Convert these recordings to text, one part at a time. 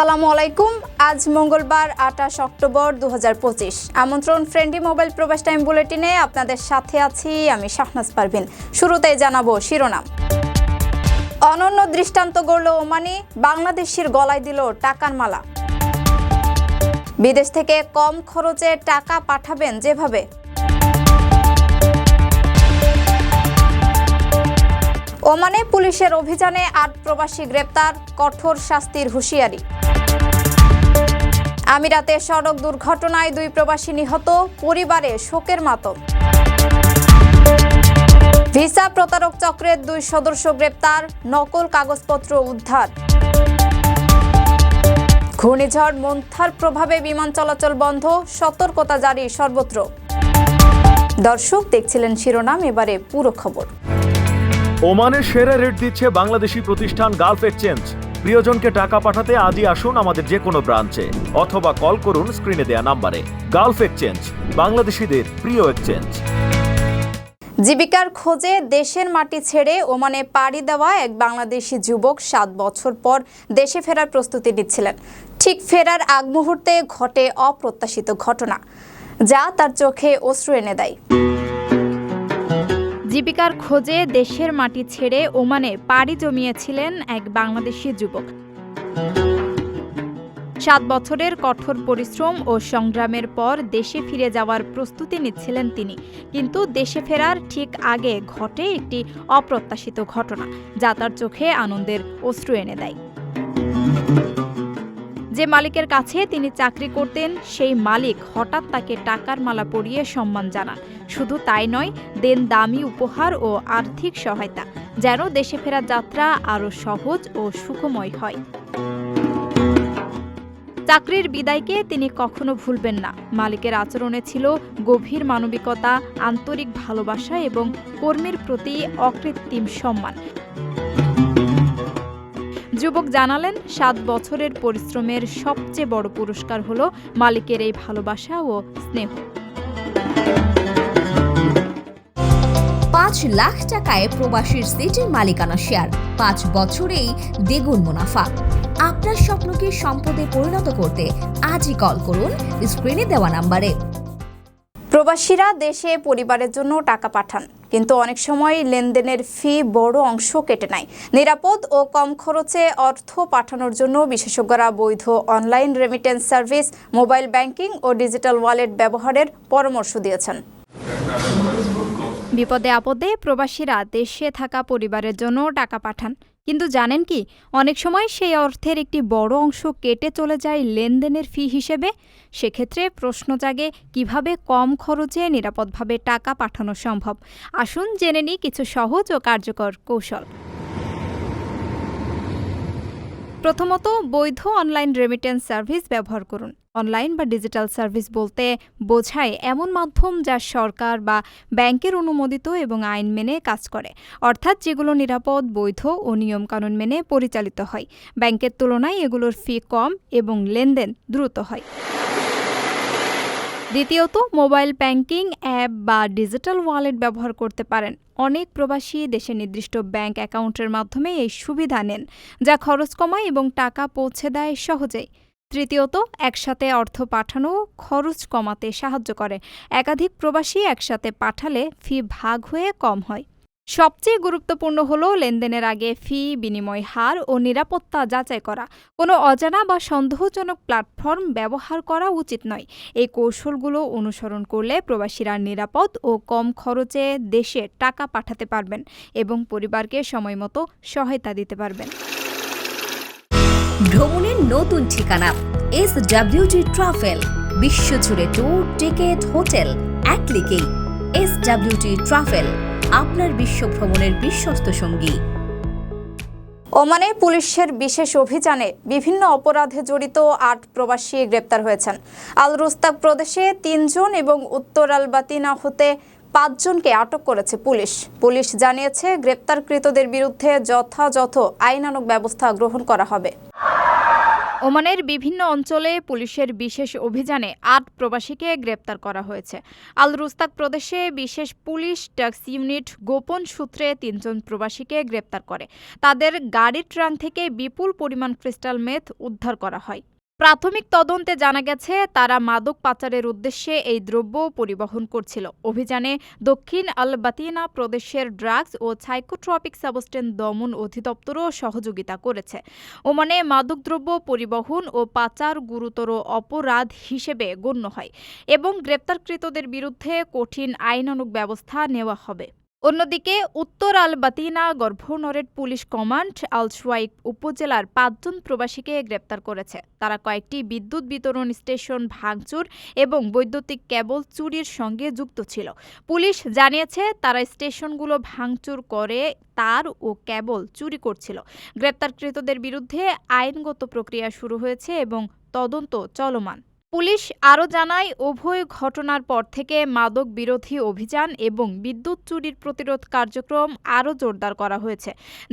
আসসালামু আলাইকুম। আজ মঙ্গলবার, আঠাশ অক্টোবর দুহাজার পঁচিশ। আমন্ত্রণ ফ্রেন্ডলি মোবাইল প্রবাস টাইম বুলেটিনে আপনাদের সাথে আছি আমি শাহনাজ পারভিন। শুরুতেই জানাব শিরোনাম। অনন্য দৃষ্টান্ত গড়ল ওমানি, বাংলাদেশির গলায় দিল টাকার মালা। বিদেশ থেকে কম খরচে টাকা পাঠাবেন যেভাবে। ওমানে পুলিশের অভিযানে আট প্রবাসী গ্রেপ্তার, কঠোর শাস্তির হুঁশিয়ারি। আমিরাতে সড়ক দুর্ঘটনায় দুই প্রবাসী নিহত, পরিবারে শোকের মাতম। ভিসা প্রতারক চক্রের দুই সদস্য গ্রেপ্তার, নকল কাগজপত্র উদ্ধার। ঘূর্ণিঝড় মন্থার প্রভাবে বিমান চলাচল বন্ধ, সতর্কতা জারি সর্বত্র। দর্শক দেখছিলেন শিরোনাম, এবারে পুরো খবর। ওমানের সেরা রেট দিচ্ছে বাংলাদেশি প্রতিষ্ঠান গালফ এক্সচেঞ্জ। প্রিয়জনকে টাকা পাঠাতে আজই আসুন আমাদের যে কোনো ব্রাঞ্চে, অথবা কল করুন স্ক্রিনে দেয়া নাম্বারে। গালফ এক্সচেঞ্জ, বাংলাদেশিদের প্রিয় এক্সচেঞ্জ। জীবিকার খোঁজে দেশের মাটি ছেড়ে ওমানে পাড়ি দেওয়া এক বাংলাদেশি যুবক সাত বছর পর দেশে ফেরার প্রস্তুতি নিচ্ছিলেন। ঠিক ফেরার আগ মুহূর্তে ঘটে অপ্রত্যাশিত ঘটনা, যা তার চোখে অশ্রু এনে দেয়। জীবিকার খোঁজে দেশের মাটি ছেড়ে ওমানে পাড়ি জমিয়েছিলেন এক বাংলাদেশি যুবক। সাত বছরের কঠোর পরিশ্রম ও সংগ্রামের পর দেশে ফিরে যাওয়ার প্রস্তুতি নিচ্ছিলেন তিনি। কিন্তু দেশে ফেরার ঠিক আগে ঘটে একটি অপ্রত্যাশিত ঘটনা, যা তার চোখে আনন্দের অশ্রু এনে দেয়। যে মালিকের কাছে তিনি চাকরি করতেন, সেই মালিক হঠাৎ তাকে টাকার মালা পরিয়ে সম্মান জানান। শুধু তাই নয়, দেন দামি উপহার ও আর্থিক সহায়তা, যেন দেশে ফেরার যাত্রা আরও সহজ ও সুখময় হয়। চাকরির বিদায়কে তিনি কখনো ভুলবেন না। মালিকের আচরণে ছিল গভীর মানবিকতা, আন্তরিক ভালোবাসা এবং কর্মীর প্রতি অকৃত্রিম সম্মান। যুবক জানালেন, সাত বছরের পরিশ্রমের সবচেয়ে বড় পুরস্কার হলো মালিকের এই ভালোবাসা ও স্নেহ। পাঁচ লাখ টাকায় প্রবাসীর সিটির মালিকানা শেয়ার, পাঁচ বছরেই দ্বিগুণ মুনাফা। আপনার স্বপ্নকে সম্পদে পরিণত করতে আজই কল করুন স্ক্রিনে দেওয়া নাম্বারে। প্রবাসীরা দেশে পরিবারের জন্য টাকা পাঠান, কিন্তু অনেক সময় লেনদেনের ফি বড় অংশ কেটে নেয়। নিরাপদ ও কম খরচে অর্থ পাঠানোর জন্য বিশেষজ্ঞরা বৈধ online remittance service mobile banking ও ডিজিটাল ওয়ালেট ব্যবহারের পরামর্শ দিয়েছেন। বিপদে আপদে প্রবাসীরা দেশে থাকা পরিবারের জন্য টাকা পাঠান। কিন্তু জানেন কি, অনেক সময় সেই অর্থের একটি বড় অংশ কেটে চলে যায় লেনদেনের ফি হিসেবে। সেক্ষেত্রে প্রশ্ন জাগে, কীভাবে কম খরচে নিরাপদভাবে টাকা পাঠানো সম্ভব? আসুন জেনে নিই কিছু সহজ ও কার্যকর কৌশল। প্রথমত, বৈধ অনলাইন রেমিটেন্স সার্ভিস ব্যবহার করুন। অনলাইন বা ডিজিটাল সার্ভিস বলতে বোঝায় এমন মাধ্যম যা সরকার বা ব্যাংকের অনুমোদিত এবং আইন মেনে কাজ করে, অর্থাৎ যেগুলো নিরাপদ, বৈধ ও নিয়মকানুন মেনে পরিচালিত হয়। ব্যাংকের তুলনায় এগুলোর ফি কম এবং লেনদেন দ্রুত হয়। দ্বিতীয়ত, মোবাইল ব্যাংকিং অ্যাপ বা ডিজিটাল ওয়ালেট ব্যবহার করতে পারেন। অনেক প্রবাসী দেশের নির্দিষ্ট ব্যাংক অ্যাকাউন্টের মাধ্যমে এই সুবিধা নেন, যা খরচ কমায় এবং টাকা পৌঁছে দেয় সহজেই। তৃতীয়ত, একসাথে অর্থ পাঠানো খরচ কমাতে সাহায্য করে। একাধিক প্রবাসী একসাথে পাঠালে ফি ভাগ হয়ে কম হয়। সবচেয়ে গুরুত্বপূর্ণ হল লেনদেনের আগে ফি, বিনিময় হার ও নিরাপত্তা যাচাই করা। কোনো অজানা বা সন্দেহজনক প্ল্যাটফর্ম ব্যবহার করা উচিত নয়। এই কৌশলগুলো অনুসরণ করলে প্রবাসীরা নিরাপদ ও কম খরচে দেশে টাকা পাঠাতে পারবেন এবং পরিবারকে সময়মতো সহায়তা দিতে পারবেন। ভ্রমণের নতুন ঠিকানা এস ডাব্লিউটি ট্রাভেল বিশ্বজুড়ে ট্যুর টিকেট হোটেল এক ক্লিকেই এস ডাব্লিউটি ট্রাভেল আপনার বিশ্ব ভ্রমণের বিশ্বস্ত সঙ্গী। ওমানে পুলিশের বিশেষ অভিযানে বিভিন্ন অপরাধে জড়িত আট প্রবাসী গ্রেপ্তার হয়েছেন। আল রুস্তাক প্রদেশে তিনজন এবং উত্তর আল বাতিনা হতে পাঁচজনকে আটক করেছে পুলিশ। পুলিশ জানিয়েছে, গ্রেপ্তারকৃতদের বিরুদ্ধে যথাযথ আইনানুগ ব্যবস্থা গ্রহণ করা হবে। ওমানের বিভিন্ন অঞ্চলে পুলিশের বিশেষ অভিযানে আট প্রবাসীকে গ্রেপ্তার করা হয়েছে। আল রুস্তাক প্রদেশে বিশেষ পুলিশ ট্যাক্স ইউনিট গোপন সূত্রে তিনজন প্রবাসীকে গ্রেপ্তার করে। তাদের গাড়ির ট্রাঙ্ক থেকে বিপুল পরিমাণ ক্রিস্টাল মেথ উদ্ধার করা হয়। প্রাথমিক তদন্তে জানা গেছে, তারা মাদক পাচারের উদ্দেশ্যে এই দ্রব্য পরিবহন করছিল। অভিযানে দক্ষিণ আল বাতিনা প্রদেশের ড্রাগস ও সাইকোট্রপিক সাবস্টেন দমন অধিদপ্তরও সহযোগিতা করেছে। ওমানে মাদকদ্রব্য পরিবহন ও পাচার গুরুতর অপরাধ হিসেবে গণ্য হয় এবং গ্রেপ্তারকৃতদের বিরুদ্ধে কঠিন আইনানুগ ব্যবস্থা নেওয়া হবে। অন্যদিকে উত্তর আল বাতিনা পুলিশ কমান্ড আলসওয়াইক উপজেলার পাঁচজন প্রবাসীকে গ্রেপ্তার করেছে। তারা কয়েকটি বিদ্যুৎ বিতরণ স্টেশন ভাঙচুর এবং বৈদ্যুতিক কেবল চুরির সঙ্গে যুক্ত ছিল। পুলিশ জানিয়েছে, তারা স্টেশনগুলো ভাঙচুর করে তার ও কেবল চুরি করছিল। গ্রেপ্তারকৃতদের বিরুদ্ধে আইনগত প্রক্রিয়া শুরু হয়েছে এবং তদন্ত চলমান। পুলিশ আরও জানায়, উভয় ঘটনার পর থেকে মাদক বিরোধী অভিযান এবং বিদ্যুৎ চুরির প্রতিরোধ কার্যক্রম আরও জোরদার করা হয়েছে।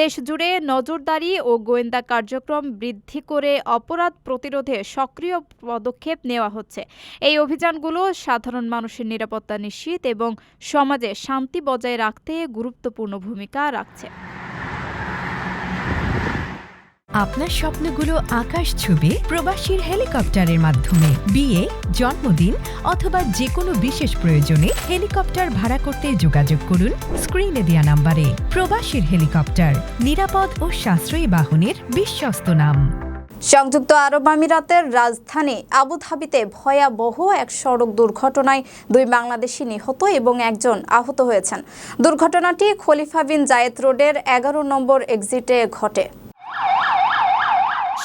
দেশ জুড়ে নজরদারি ও গোয়েন্দা কার্যক্রম বৃদ্ধি করে অপরাধ প্রতিরোধে সক্রিয় পদক্ষেপ নেওয়া হচ্ছে। এই অভিযানগুলো সাধারণ মানুষের নিরাপত্তা নিশ্চিত এবং সমাজে শান্তি বজায় রাখতে গুরুত্বপূর্ণ ভূমিকা রাখছে। আপনার স্বপ্নগুলো আকাশ ছবি প্রবাসীর হেলিকপ্টারের মাধ্যমে। বিয়ে, জন্মদিন অথবা যে কোনো বিশেষ প্রয়োজনে হেলিকপ্টার ভাড়া করতে যোগাযোগ করুন স্ক্রিনে দেয়া নাম্বারে। প্রবাসীর হেলিকপ্টার, নিরাপদ ও সাশ্রয়ী বাহনের বিশ্বস্ত নাম। সংযুক্ত আরব আমিরাতের রাজধানী আবুধাবিতে ভয়াবহ এক সড়ক দুর্ঘটনায় দুই বাংলাদেশি নিহত এবং একজন আহত হয়েছেন। দুর্ঘটনাটি খলিফা বিন জায়েদ রোডের এগারো নম্বর এক্সিটে ঘটে।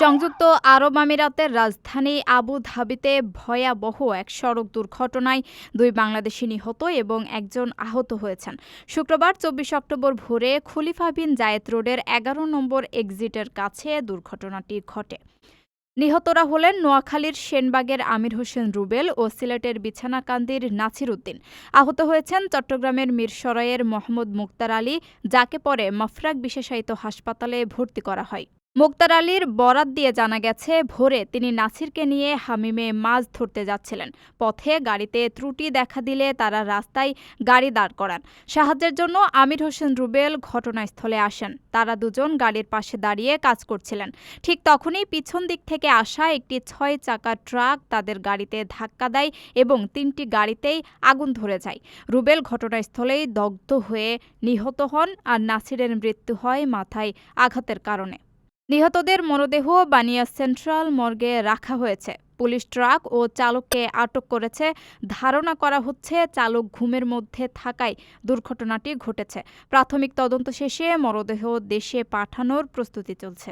সংযুক্ত আরব আমিরাতের রাজধানী আবু ধাবিতে ভয়াবহ এক সড়ক দুর্ঘটনায় দুই বাংলাদেশি নিহত এবং একজন আহত হয়েছেন। শুক্রবার চব্বিশ অক্টোবর ভোরে খলিফা বিন জায়েদ রোডের এগারো নম্বর এক্সিটের কাছে দুর্ঘটনাটি ঘটে। নিহতরা হলেন নোয়াখালীর সেনবাগের আমির হোসেন রুবেল ও সিলেটের বিছানাকান্দির নাছির উদ্দিন। আহত হয়েছেন চট্টগ্রামের মিরসরাইয়ের মোহাম্মদ মুক্তার আলী, যাকে পরে মফরাক বিশেষায়িত হাসপাতালে ভর্তি করা হয়। মোক্তার আলীর বরাত দিয়ে জানা গেছে, ভোরে তিনি নাসিরকে নিয়ে হামিমে মাছ ধরতে যাচ্ছিলেন। পথে গাড়িতে ত্রুটি দেখা দিলে তারা রাস্তায় গাড়ি দাঁড় করান। সাহায্যের জন্য আমির হোসেন রুবেল ঘটনাস্থলে আসেন। তারা দুজন গাড়ির পাশে দাঁড়িয়ে কাজ করছিলেন। ঠিক তখনই পিছন দিক থেকে আসা একটি ছয় চাকা ট্রাক তাদের গাড়িতে ধাক্কা দেয় এবং তিনটি গাড়িতেই আগুন ধরে যায়। রুবেল ঘটনাস্থলেই দগ্ধ হয়ে নিহত হন আর নাসিরের মৃত্যু হয় মাথায় আঘাতের কারণে। নিহতদের মরদেহ বানিয়া সেন্ট্রাল মর্গে রাখা হয়েছে। পুলিশ ট্রাক ও চালককে আটক করেছে। ধারণা করা হচ্ছে চালক ঘুমের মধ্যে থাকায় দুর্ঘটনাটি ঘটেছে। প্রাথমিক তদন্ত শেষে মরদেহ দেশে পাঠানোর প্রস্তুতি চলছে।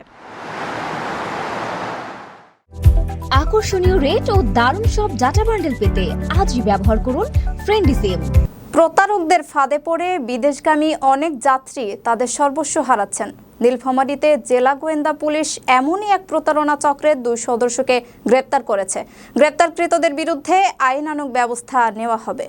আকর্ষণীয় রেট ও দারুণ সব ডাটা বান্ডেল পেতে আজই ব্যবহার করুন ফ্রেন্ডি সিম প্রতারকদের ফাঁদে পড়ে বিদেশগামী অনেক যাত্রী তাদের সর্বস্ব হারাচ্ছেন। নীলফামারীতে জেলা গোয়েন্দা পুলিশ এমনই এক প্রতারণা চক্রের দুই সদস্যকে গ্রেপ্তার করেছে। গ্রেপ্তারকৃতদের বিরুদ্ধে আইনানুক ব্যবস্থা নেওয়া হবে।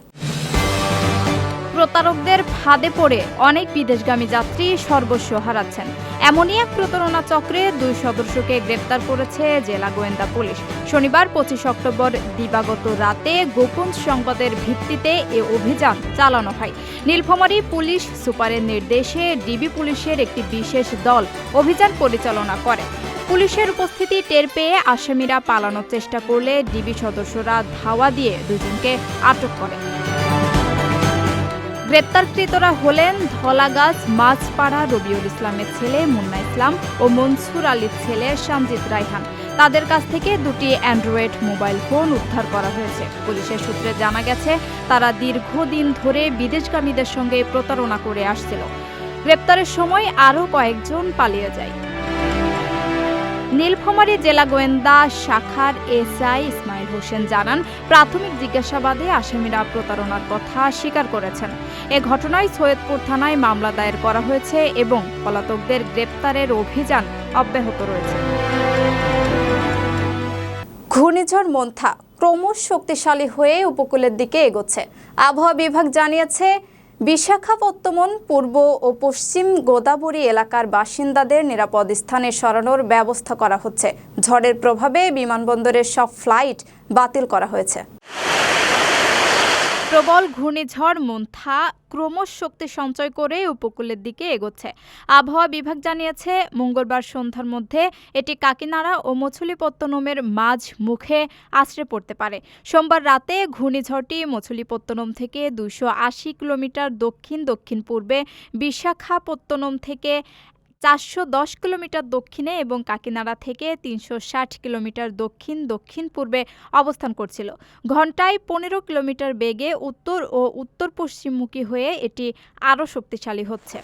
প্রতারকদের ফাঁদে পড়ে অনেক বিদেশগামী যাত্রী সর্বস্ব হারাচ্ছেন। এমনই এক প্রতারণা চক্রে দুই সদস্যকে গ্রেপ্তার করেছে জেলা গোয়েন্দা পুলিশ। শনিবার পঁচিশ অক্টোবর দিবাগত রাতে গোপন সংবাদের ভিত্তিতে এ অভিযান চালানো হয়। নীলফামারী পুলিশ সুপারের নির্দেশে ডিবি পুলিশের একটি বিশেষ দল অভিযান পরিচালনা করে। পুলিশের উপস্থিতি টের পেয়ে আসামিরা পালানোর চেষ্টা করলে ডিবি সদস্যরা ধাওয়া দিয়ে দুজনকে আটক করে। গ্রেপ্তারকৃতরা হলেন ধলাগাছ, মাছপাড়া, রবিউল ইসলামের ছেলে মুন্না ইসলাম ও মনসুর আলীর ছেলে সঞ্জিত রাইহান তাদের কাছ থেকে দুটি অ্যান্ড্রয়েড মোবাইল ফোন উদ্ধার করা হয়েছে। পুলিশের সূত্রে জানা গেছে, তারা দীর্ঘদিন ধরে বিদেশগামীদের সঙ্গে প্রতারণা করে আসছিল। গ্রেপ্তারের সময় আরও কয়েকজন পালিয়ে যায়। নীলফামারী জেলা গোয়েন্দা শাখার এসআই ইসমাইল হোসেন জানান, প্রাথমিক জিজ্ঞাসাবাদে আসামিরা প্রতারণার কথা স্বীকার করেছেন। এ ঘটনায় সৈয়দপুর থানায় মামলা দায়ের করা হয়েছে এবং পলাতকদের গ্রেপ্তারের অভিযান অব্যাহত রয়েছে। ঘূর্ণিঝড় মন্থা ক্রমশ শক্তিশালী হয়ে উপকূলের দিকে এগোচ্ছে। আবহাওয়া বিভাগ জানিয়েছে বিশাখাপত্তমন পূর্ব ও পশ্চিম গোদাবরী এলাকার বাসিন্দাদের নিরাপদ স্থানে সরানোর ব্যবস্থা করা হচ্ছে। ঝড়ের প্রভাবে বিমানবন্দরের সব ফ্লাইট বাতিল করা হয়েছে। প্রবল ঘূর্ণিঝড় মন্থা ক্রমশ শক্তি সঞ্চয় করে উপকূলের দিকে এগোচ্ছে। আবহাওয়া বিভাগ জানিয়েছে, মঙ্গলবার সন্ধ্যার মধ্যে এটি কাকিনাড়া ও মছলিপত্তনমের মাঝ মুখে আছড়ে পড়তে পারে। সোমবার রাতে ঘূর্ণিঝড়টি মছলিপত্তনম থেকে দুশো আশি কিলোমিটার দক্ষিণ দক্ষিণ পূর্বে বিশাখাপত্তনম থেকে চারশো দশ কিলোমিটার দক্ষিণে এবং কাকিনাড়া থেকে তিনশো ষাট কিলোমিটার দক্ষিণ দক্ষিণ পূর্বে অবস্থান করছিল। ঘন্টায় পনেরো কিলোমিটার বেগে উত্তর ও উত্তর পশ্চিমমুখী হয়ে এটি আরও শক্তিশালী হচ্ছে।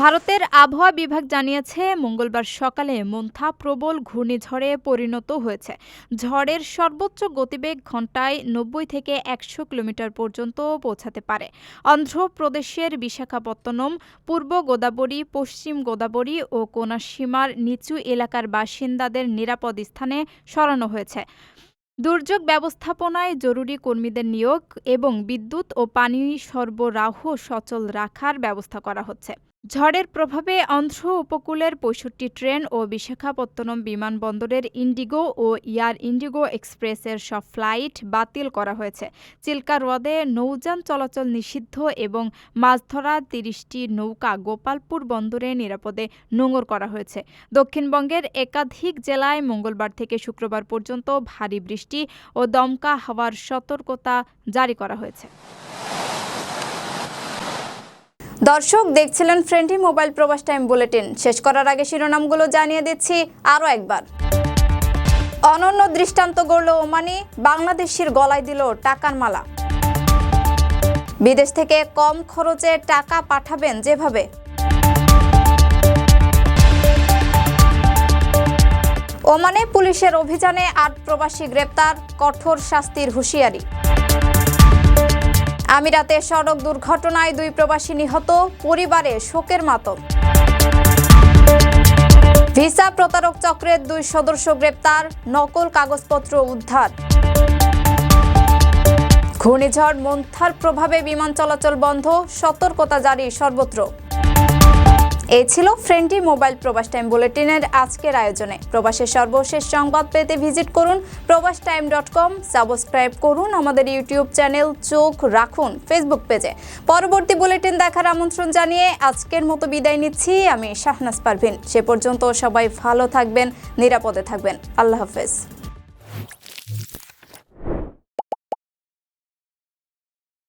ভারতের আবহাওয়া বিভাগ জানিয়েছে, মঙ্গলবার সকালে মন্থা প্রবল ঘূর্ণিঝড়ে পরিণত হয়েছে। ঝড়ের সর্বোচ্চ গতিবেগ ঘন্টায় নব্বই থেকে একশো কিলোমিটার পর্যন্ত পৌঁছাতে পারে। অন্ধ্রপ্রদেশের বিশাখাপত্তনম, পূর্ব গোদাবরী, পশ্চিম গোদাবরী ও কোনাসীমার নিচু এলাকার বাসিন্দাদের নিরাপদ স্থানে সরানো হয়েছে। দুর্যোগ ব্যবস্থাপনায় জরুরি কর্মীদের নিয়োগ এবং বিদ্যুৎ ও পানি সরবরাহ সচল রাখার ব্যবস্থা করা হচ্ছে। ঝড়ের প্রভাবে অন্ধ্র উপকূলের পঁয়ষট্টি ট্রেন ও বিশাখাপত্তনম বিমানবন্দরের ইন্ডিগো ও এয়ার ইন্ডিগো এক্সপ্রেসের সব ফ্লাইট বাতিল করা হয়েছে। চিল্কা হ্রদে নৌযান চলাচল নিষিদ্ধ এবং মাছ ধরা তিরিশটি নৌকা গোপালপুর বন্দরে নিরাপদে নোঙর করা হয়েছে। দক্ষিণবঙ্গের একাধিক জেলায় মঙ্গলবার থেকে শুক্রবার পর্যন্ত ভারী বৃষ্টি ও দমকা হওয়ার সতর্কতা জারি করা হয়েছে। দর্শক দেখছিলেন friendly mobile Probash time bulletin. শেষ করার আগে শিরোনামগুলো জানিয়ে দিচ্ছি আরও একবার। অনন্য দৃষ্টান্ত গড়ল ওমানি, বাংলাদেশির গলায় দিল টাকার মালা। বিদেশ থেকে কম খরচে টাকা পাঠাবেন যেভাবে। ওমানে পুলিশের অভিযানে আট প্রবাসী গ্রেপ্তার, কঠোর শাস্তির হুঁশিয়ারি। আমিরাতে সড়ক দুর্ঘটনায় দুই প্রবাসী নিহত, পরিবারে শোকের মাতম। ভিসা প্রতারক চক্রের দুই সদস্য গ্রেপ্তার, নকল কাগজপত্র উদ্ধার। ঘূর্ণিঝড়, মন্থার প্রভাবে বিমান চলাচল বন্ধ, সতর্কতা জারি সর্বত্র। এই ছিল ফ্রেন্ডলি মোবাইল প্রবাস টাইম বুলেটিনের আজকের আয়োজনে। প্রবাসের সর্বশেষ সংবাদ পেতে ভিজিট করুন প্রবাস টাইম ডট কম, সাবস্ক্রাইব করুন আমাদের ইউটিউব চ্যানেল চোখ রাখুন ফেসবুক পেজে। পরবর্তী বুলেটিন দেখার আমন্ত্রণ জানিয়ে আজকের মতো বিদায় নিচ্ছি। আমি শাহনাজ পারভিন। সে পর্যন্ত সবাই ভালো থাকবেন, নিরাপদে থাকবেন। আল্লাহ হাফেজ।